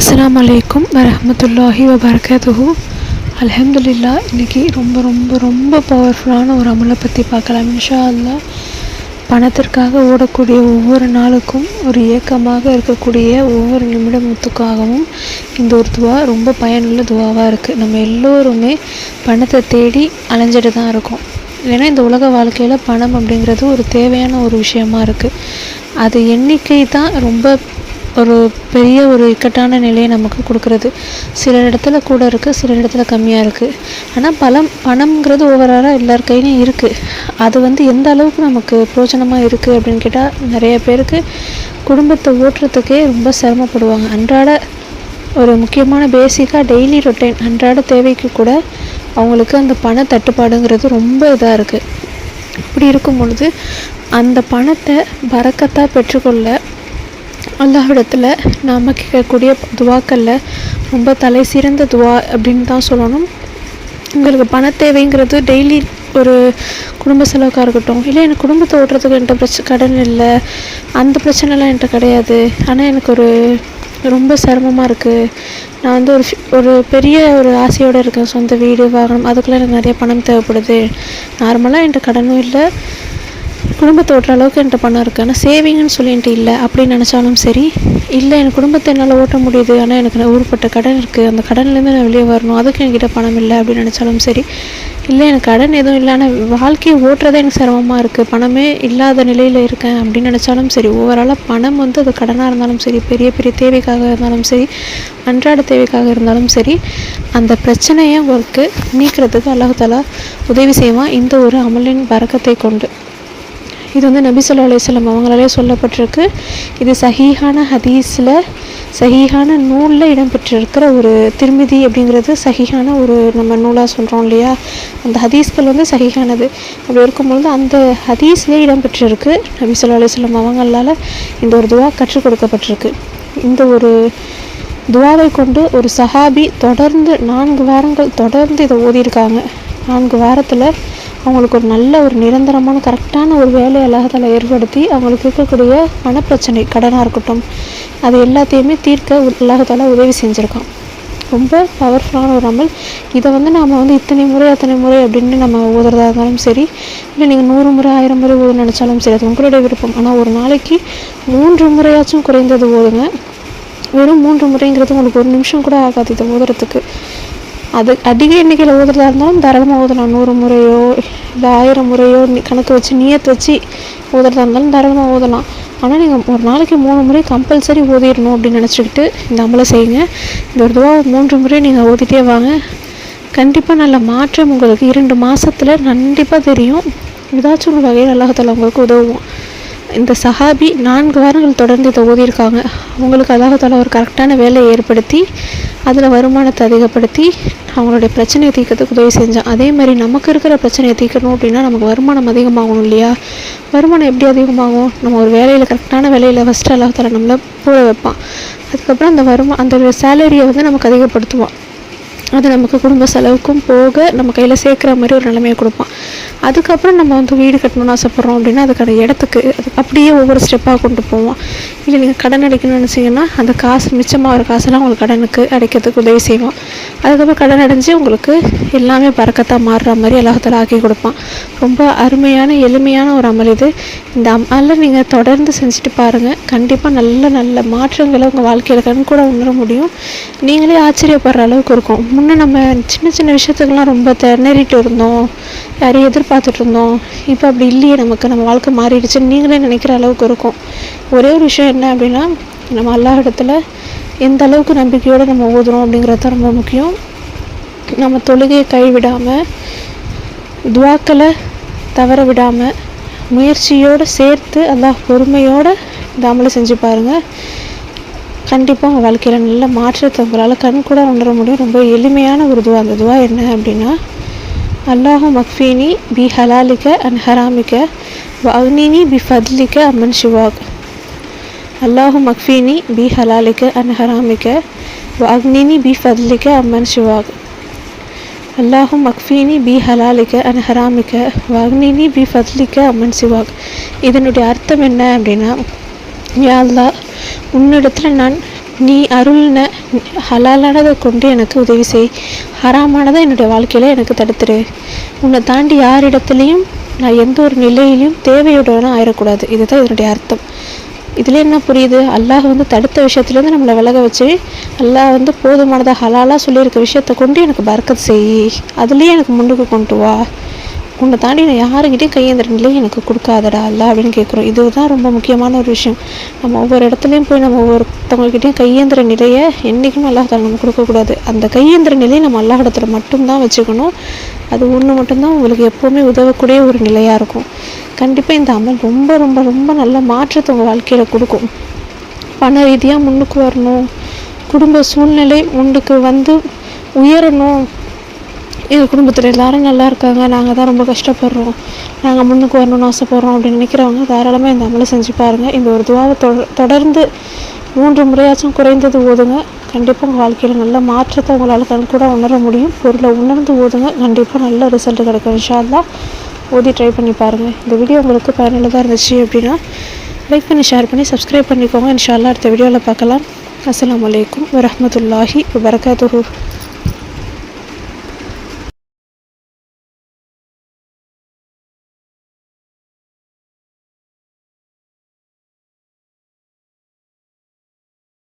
அஸ்லாம் அலைக்கும் வரமத்துல்லாஹி வபரகாத்துஹு. அலமதுல்லா இன்றைக்கி ரொம்ப ரொம்ப ரொம்ப பவர்ஃபுல்லான ஒரு அமலை பற்றி பார்க்கலாம். இன்ஷா அல்லா பணத்திற்காக ஓடக்கூடிய ஒவ்வொரு நாளுக்கும் ஒரு ஏக்கமாக இருக்கக்கூடிய ஒவ்வொரு நிமிடமுத்துக்காகவும் இந்த ஒரு துவா ரொம்ப பயனுள்ள துவாவாக இருக்குது நம்ம எல்லோருமே பணத்தை தேடி அலைஞ்சிட்டு தான் இருக்கோம். ஏன்னா இந்த உலக வாழ்க்கையில் பணம் அப்படிங்கிறது ஒரு தேவையான ஒரு விஷயமா இருக்குது அது எண்ணிக்கை தான் ரொம்ப ஒரு பெரிய ஒரு இக்கட்டான நிலையை நமக்கு கொடுக்குறது. சில இடத்துல கூட இருக்குது சில இடத்துல கம்மியாக இருக்குது ஆனால் பலம் பணம்ங்கிறது ஓவராலாக எல்லார் கையிலையும் இருக்குது அது வந்து எந்த அளவுக்கு நமக்கு பிரோஜனமாக இருக்குது அப்படின்னு கேட்டால் நிறைய பேருக்கு குடும்பத்தை ஓட்டுறதுக்கே ரொம்ப சிரமப்படுவாங்க. அன்றாட ஒரு முக்கியமான பேசிக்காக டெய்லி ரொட்டைன் அன்றாட தேவைக்கு கூட அவங்களுக்கு அந்த பண தட்டுப்பாடுங்கிறது ரொம்ப இதாக இருக்குது அப்படி இருக்கும் பொழுது அந்த பணத்தை பறக்கத்தாக பெற்றுக்கொள்ள அல்லாஹிடத்தில் நாம் கேட்கக்கூடிய துவாக்களில் ரொம்ப தலை சிறந்த துவா அப்படின்னு தான் சொல்லணும். உங்களுக்கு பண தேவைங்கிறது டெய்லி ஒரு குடும்ப செலவுக்காக இருக்கட்டும் இல்லை எனக்கு குடும்பத்தை ஓட்டுறதுக்கு என்கிட்ட பிரச்சனை கடன் இல்லை அந்த பிரச்சனைலாம் என்கிட்ட கிடையாது. ஆனால் எனக்கு ஒரு ரொம்ப சிரமமாக இருக்குது நான் வந்து ஒரு ஒரு பெரிய ஒரு ஆசையோடு இருக்கேன். சொந்த வீடு வாகனம் அதுக்குள்ளே எனக்கு நிறைய பணம் தேவைப்படுது. நார்மலாக என்கிட்ட கடனும் இல்லை. குடும்பத்தை ஓட்டுற அளவுக்கு என்கிட்ட பணம் இருக்குது ஆனால் சேவிங்னு சொல்லி என்கிட்ட இல்லை. அப்படின்னு நினச்சாலும் சரி இல்லை என் குடும்பத்தை என்னால் ஓட்ட முடியுது. ஆனால் எனக்கு ஊருப்பட்ட கடன் இருக்குது அந்த கடன்லேருந்து நான் வெளியே வரணும். அதுக்கு என்கிட்ட பணம் இல்லை அப்படின்னு நினச்சாலும் சரி இல்லை எனக்கு கடன் எதுவும் இல்லை. ஆனால் வாழ்க்கையை ஓட்டுறதே எனக்கு சிரமமாக இருக்குது பணமே இல்லாத நிலையில் இருக்கேன் அப்படின்னு நினச்சாலும் சரி ஓவராலாக பணம் வந்து அது கடனாக இருந்தாலும் சரி பெரிய பெரிய தேவைக்காக இருந்தாலும் சரி அன்றாட தேவைக்காக இருந்தாலும் சரி அந்த பிரச்சனையை உங்களுக்கு நீக்கிறதுக்கு அல்லாஹாலா உதவி செய்வான். இந்த ஒரு அமலின் பறக்கத்தை கொண்டு. இது வந்து நபி சொல்லா அலையம் அவங்களாலே சொல்லப்பட்டிருக்கு. இது சஹீஹான ஹதீஸில் சஹீஹான நூலில் இடம்பெற்றிருக்கிற ஒரு திருமிதி அப்படிங்கிறது சஹீஹான ஒரு நம்ம நூலாக சொல்கிறோம் இல்லையா? அந்த ஹதீஸ்கள் வந்து சஹீஹானது. அப்படி இருக்கும்பொழுது அந்த ஹதீஸ்லேயே இடம்பெற்றிருக்கு நபி சொல்லா அலையம் அவங்களால் இந்த ஒரு துவா கற்றுக் கொடுக்கப்பட்டிருக்கு. இந்த ஒரு துவாவை கொண்டு ஒரு சஹாபி தொடர்ந்து நான்கு வாரங்கள் தொடர்ந்து இதை ஓதியிருக்காங்க. நான்கு வாரத்தில் அவங்களுக்கு ஒரு நல்ல ஒரு நிரந்தரமான கரெக்டான ஒரு வேலையை அல்லாஹால ஏற்படுத்தி அவங்களுக்கு இருக்கக்கூடிய பணப்பிரச்சனை கடனாக இருக்கட்டும் அது எல்லாத்தையுமே தீர்க்க உலகத்தால் உதவி செஞ்சுருக்கான். ரொம்ப பவர்ஃபுல்லான ஒரு அமல். இதை வந்து நாம் வந்து இத்தனை முறை அத்தனை முறை அப்படின்னு நம்ம ஓதுறதா இருந்தாலும் சரி இல்லை நீங்கள் நூறு முறை ஆயிரம் முறை ஓத நினச்சாலும் சரி அது உங்களுடைய விருப்பம். ஆனால் ஒரு நாளைக்கு மூன்று முறையாச்சும் குறைந்தது ஓதுங்க. வெறும் மூன்று முறைங்கிறது உங்களுக்கு ஒரு நிமிஷம் கூட ஆகாது இதை ஓதுறதுக்கு. அது அதிக எண்ணிக்கையில் ஓதுறதா இருந்தாலும் தாராளமாக ஓதலாம். நூறு முறையோ இல்லை ஆயிரம் முறையோ கணக்கு வச்சு நீயத்து வச்சு ஓதுறதா இருந்தாலும் தாராளமாக ஓதலாம். ஆனால் நீங்கள் ஒரு நாளைக்கு மூணு முறை கம்பல்சரி ஓதிடணும் அப்படின்னு நினச்சிக்கிட்டு இந்த அமலை செய்யுங்க. இந்த ஒரு துவா மூன்று முறை நீங்கள் ஓதிட்டே வாங்க. கண்டிப்பாக நல்ல மாற்றம் உங்களுக்கு இரண்டு மாதத்தில் கண்டிப்பாக தெரியும். ஏதாச்சும் ஒரு வகையில் அல்லாஹத்தில் உங்களுக்கு உதவும் இந்த சஹாபி நான்கு வாரங்கள் தொடர்ந்து இதை ஓதியிருக்காங்க. அவங்களுக்கு அல்லாஹால ஒரு கரெக்டான வேலையை ஏற்படுத்தி அதில் வருமானத்தை அதிகப்படுத்தி அவங்களுடைய பிரச்சனையை தீர்க்கறதுக்கு உதவி செஞ்சான். அதே மாதிரி நமக்கு இருக்கிற பிரச்சனையை தீர்க்கணும் அப்படின்னா நமக்கு வருமானம் அதிகமாகணும் இல்லையா? வருமானம் எப்படி அதிகமாகும்? நம்ம ஒரு வேலையில் கரெக்டான வேலையில் ஃபஸ்ட்டு அல்லாஹால நம்மளை போட வைப்பான். அதுக்கப்புறம் அந்த வருமா அந்த சேலரியை வந்து நமக்கு அதிகப்படுத்துவான். அது நமக்கு குடும்ப செலவுக்கும் போக நம்ம கையில் சேர்க்குற மாதிரி ஒரு நிலைமையை கொடுப்பான். அதுக்கப்புறம் நம்ம வந்து வீடு கட்டணும்னு ஆசைப்பட்றோம் அப்படின்னா அதுக்கான இடத்துக்கு அது அப்படியே ஒவ்வொரு ஸ்டெப்பாக கொண்டு போவோம். இல்லை நீங்கள் கடன் அடைக்கணும்னு நினச்சிங்கன்னா அந்த காசு மிச்சமாகிற காசெல்லாம் உங்களுக்கு கடனுக்கு அடைக்கிறதுக்கு உதவி செய்வோம் அதுக்கப்புறம் கடன் அடைஞ்சு உங்களுக்கு எல்லாமே பறக்கத்தாக மாறுற மாதிரி எல்லாத்தில் ஆக்கி கொடுப்பான். ரொம்ப அருமையான எளிமையான ஒரு அமல் இது. இந்த அமலில் நீங்கள் தொடர்ந்து செஞ்சுட்டு பாருங்கள் கண்டிப்பாக நல்ல நல்ல மாற்றங்களை உங்கள் வாழ்க்கையில் கண் கூட உணர முடியும். நீங்களே ஆச்சரியப்படுற அளவுக்கு இருக்கும். முன்னே நம்ம சின்ன சின்ன விஷயத்துக்கெல்லாம் ரொம்ப திணறிட்டு இருந்தோம். யாரையும் எதிர்பார்த்துட்டு இருந்தோம். இப்போ அப்படி இல்லையே நமக்கு நம்ம வாழ்க்கை மாறிடுச்சுன்னு நீங்களே நினைக்கிற அளவுக்கு இருக்கும். ஒரே ஒரு விஷயம் என்ன அப்படின்னா நம்ம எல்லா இடத்துல எந்த அளவுக்கு நம்பிக்கையோடு நம்ம ஓதுறோம் அப்படிங்கிறது தான் ரொம்ப முக்கியம். நம்ம தொழுகையை கைவிடாமல் துவாக்களை தவற விடாமல் முயற்சியோடு சேர்த்து அல்லாஹ் பொறுமையோடு இந்த அமலை செஞ்சு பாருங்கள் கண்டிப்பாக உங்கள் வாழ்க்கையில் நல்ல மாற்றத்தை உங்களால் கண் கூட உணர முடியும். ரொம்ப எளிமையான ஒரு துவா. அந்த துவா என்ன அப்படின்னா அல்லாஹு மக்ஃபீனி பி ஹலாலிக்க அன் ஹராமிக்க வாக்னினி பி ஃபத்லிக்க அம்மன் ஷிவாக். அல்லாஹு மக்ஃபீனி பி ஹலாலிக்க அண்ட் ஹராமிக்க வ பி ஃபத்லிக்க அம்மன் ஷிவாக். அல்லாஹும் மக்ஃபீனி பி ஹலாலிக்க அன் ஹராமிக்க வாக்னினி பி ஃபத்லிக்க அம்மன் சிவாக் இதனுடைய அர்த்தம் என்ன அப்படின்னா யா உன்னிடத்தில் நான் நீ அருள்ன ஹலாலானதை கொண்டு எனக்கு உதவி செய். ஹராமானதை என்னுடைய வாழ்க்கையில் எனக்கு தடுத்துரு. உன்னை தாண்டி யாரிடத்துலையும் நான் எந்த ஒரு நிலையிலையும் தேவையுடனும் ஆயிடக்கூடாது இதுதான் இதனுடைய அர்த்தம். இதில் என்ன புரியுது? அல்லாஹ் வந்து தடுத்த விஷயத்துலேருந்து நம்மளை விலக வச்சு அல்லாஹ் வந்து போதுமானதாக ஹலாலாக சொல்லியிருக்க விஷயத்தை கொண்டு எனக்கு பறக்கத் செய். அதுலேயே எனக்கு முன்னுக்கு கொண்டு வா. உன்னை தாண்டி நான் யாருக்கிட்டையும் கையேந்திரங்களே நிலை எனக்கு கொடுக்காதடா அல்ல அப்படின்னு கேட்குறோம். இதுதான் ரொம்ப முக்கியமான ஒரு விஷயம். நம்ம ஒவ்வொரு இடத்துலையும் போய் நம்ம ஒவ்வொருத்தவங்ககிட்டையும் கையேந்திர நிலையை என்றைக்குமே அல்லாஹால நம்ம கொடுக்கக்கூடாது. அந்த கையேந்திர நிலையை நம்ம அல்லாஹிடத்துல மட்டும்தான் வச்சுக்கணும். அது ஒன்று மட்டும்தான் உங்களுக்கு எப்போவுமே உதவக்கூடிய ஒரு நிலையாக இருக்கும். கண்டிப்பாக இந்த அமல் ரொம்ப ரொம்ப ரொம்ப நல்ல மாற்றத்தை உங்கள் வாழ்க்கையில் கொடுக்கும். பண ரீதியாக முன்னுக்கு வரணும். குடும்ப சூழ்நிலை முன்னுக்கு வந்து உயரணும். எங்கள் குடும்பத்தில் எல்லாரும் நல்லா இருக்காங்க. நாங்கள் தான் ரொம்ப கஷ்டப்படுறோம். நாங்கள் முன்னுக்கு வரணும்னு ஆசைப்படுறோம் அப்படின்னு நினைக்கிறவங்க தாராளமாக இந்த அமலை செஞ்சு பாருங்கள் இந்த ஒரு துவாவை தொட தொடர்ந்து மூன்று முறையாச்சும் குறைந்தது ஓதுங்க. கண்டிப்பாக உங்கள் வாழ்க்கையில் நல்ல மாற்றத்தை உங்களால் கண் கூட உணர முடியும். பொருளை உணர்ந்து ஓதுங்க. கண்டிப்பாக நல்ல ரிசல்ட் கிடைக்கும் இன்ஷால்லா ஓதி ட்ரை பண்ணி பாருங்கள் இந்த வீடியோ உங்களுக்கு பயனுள்ளதாக இருந்துச்சு அப்படின்னா லைக் பண்ணி ஷேர் பண்ணி சப்ஸ்கிரைப் பண்ணிக்கோங்க. இன்ஷால்லாம் அடுத்த வீடியோவில் பார்க்கலாம். அஸ்லாம் வலைக்கம் வரமத்துல்லாஹி வரகாத்து